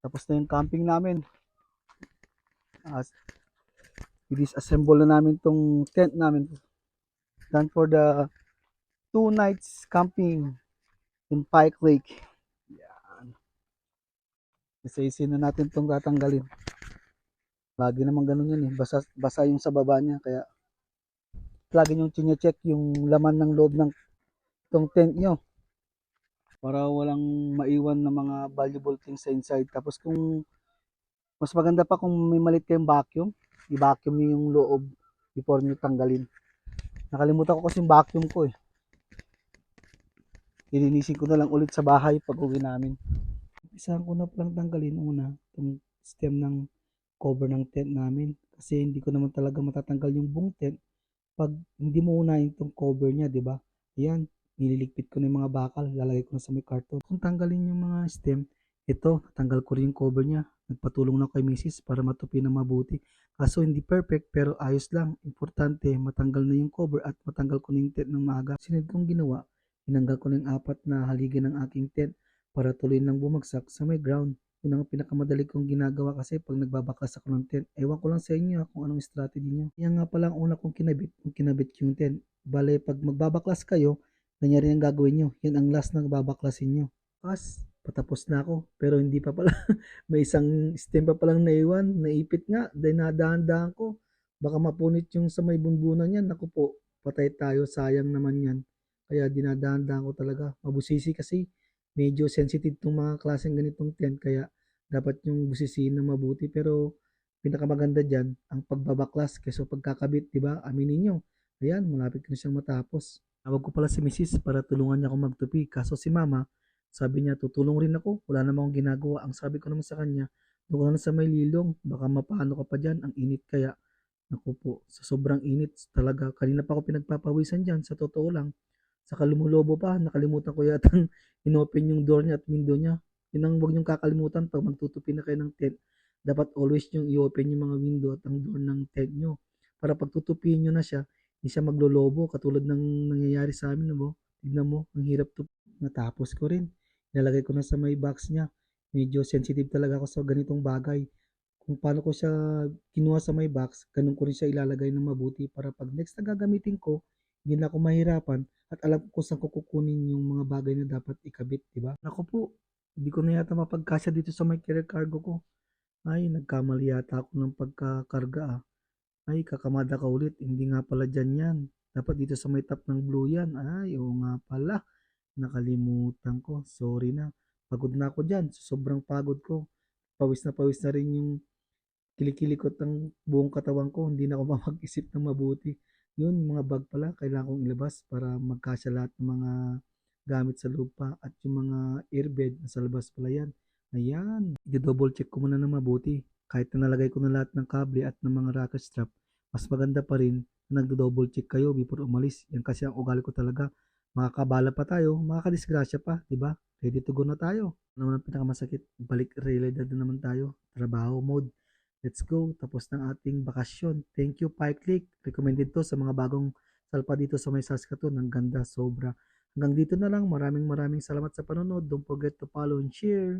Tapos na yung camping namin. As i-disassemble na namin tong tent namin. Done for the two nights camping in Pike Lake. Yan. Isa-isin na natin tong tatanggalin. Lagi naman ganun yun eh. Basa, basa yung sa baba niya. Kaya lagi yung check yung laman ng loob ng tong tent nyo. Para walang maiwan na mga valuable things sa inside. Tapos kung mas maganda pa kung may malit kayong vacuum, i-vacuum nyo yung loob before nyo tanggalin. Nakalimutan ko kasi yung vacuum ko eh. Ilinisin ko na lang ulit sa bahay pag uwi namin. Isahan ko na palang tanggalin una itong stem ng cover ng tent namin. Kasi hindi ko naman talaga matatanggal yung buong tent pag hindi mo unahin itong cover niya, di ba? Ayan, nililigpit ko na yung mga bakal, lalagay ko na sa may karton. Kung tanggalin yung mga stem, ito, natanggal ko rin yung cover niya. Nagpatulong na ako kay misis para matupi na mabuti. Kaso hindi perfect pero ayos lang. Importante, matanggal na yung cover at matanggal ko na yung tent ng maaga. Sinunod kong ginawa, tinanggal ko na yung apat na haligi ng aking tent para tuloy lang bumagsak sa may ground. Yun ang pinakamadali kong ginagawa kasi pag nagbabakas ako ng tent. Ewan ko lang sa inyo kung anong strategy nyo. Yan nga pala ang una kong kinabit, kung kinabit yung tent. Bale, pag magbabaklas kayo, ganyan rin ang gagawin nyo. Yan ang last na babaklasin nyo. Pas, patapos na ako. Pero hindi pa pala. May isang stem pa palang naiwan. Naipit nga. Dahil nadahan-dahan ko. Baka mapunit yung sa may bunbunan yan. Naku po, patay tayo. Sayang naman yan. Kaya dinadahan-dahan ko talaga. Mabusisi kasi medyo sensitive tong mga klaseng ganitong tent kaya dapat yung busisiin na mabuti pero pinakamaganda dyan ang pagbabaklas kaysa pagkakabit di ba aminin nyo ayan malapit na siyang matapos tawag ko pala si Mrs. para tulungan niya ako magtupi kaso si mama sabi niya tutulong rin ako wala namang akong ginagawa ang sabi ko naman sa kanya doon na sa may lilong baka mapano ka pa dyan ang init kaya naku po sa sobrang init talaga kanina pa ako pinagpapawisan dyan sa totoo lang sa kalumulobo pa nakalimutan ko yata inopen yung door niya at window niya. Yun ang huwag niyong kakalimutan pag magtutupi na kayo ng tent. Dapat always yung i-open yung mga window at ang door ng tent nyo. Para pag tutupiin nyo na siya, hindi siya maglolobo katulad ng nangyayari sa amin. No? Tignan mo, ang hirap to. Natapos ko rin. Nilagay ko na sa may box niya. Medyo sensitive talaga ako sa ganitong bagay. Kung paano ko siya kinuha sa may box, ganun ko rin siya ilalagay ng mabuti para pag next na gagamitin ko, hindi na ako mahirapan at alam ko saan ko kukunin yung mga bagay na dapat ikabit, di ba? Naku po, hindi ko na yata mapagkasya dito sa may carrier cargo ko. Ay, nagkamali yata ako ng pagkakarga ah. Ay, kakamada ka ulit, hindi nga pala dyan yan. Dapat dito sa may top ng blue yan. Ay, oo nga pala. Nakalimutan ko, sorry na. Pagod na ako dyan, sa sobrang pagod ko. Pawis na pawis na rin yung kilikilikot ng buong katawan ko. Hindi na ako mapag-isip ng mabuti yun, mga bag pala, kailangan kong ilabas para magkasya lahat ng mga gamit sa lupa at yung mga airbed nasa labas pala yan. Ayan, i-double check ko muna na mabuti. Kahit na nalagay ko na lahat ng kable at ng mga racket strap, mas maganda pa rin na nagdo-double check kayo before umalis. Yan kasi ang ugali ko talaga. Makakabala pa tayo, makakadisgrasya pa, di ba? Ready to go na tayo. Ano naman ang pinakamasakit? Balik realidad na naman tayo. Trabaho mode. Let's go. Tapos ng ating bakasyon. Thank you, Pike. Recommended to sa mga bagong salpa dito sa may Saskatoon. Ang ganda, sobra. Hanggang dito na lang. Maraming maraming salamat sa panonood. Don't forget to follow and share.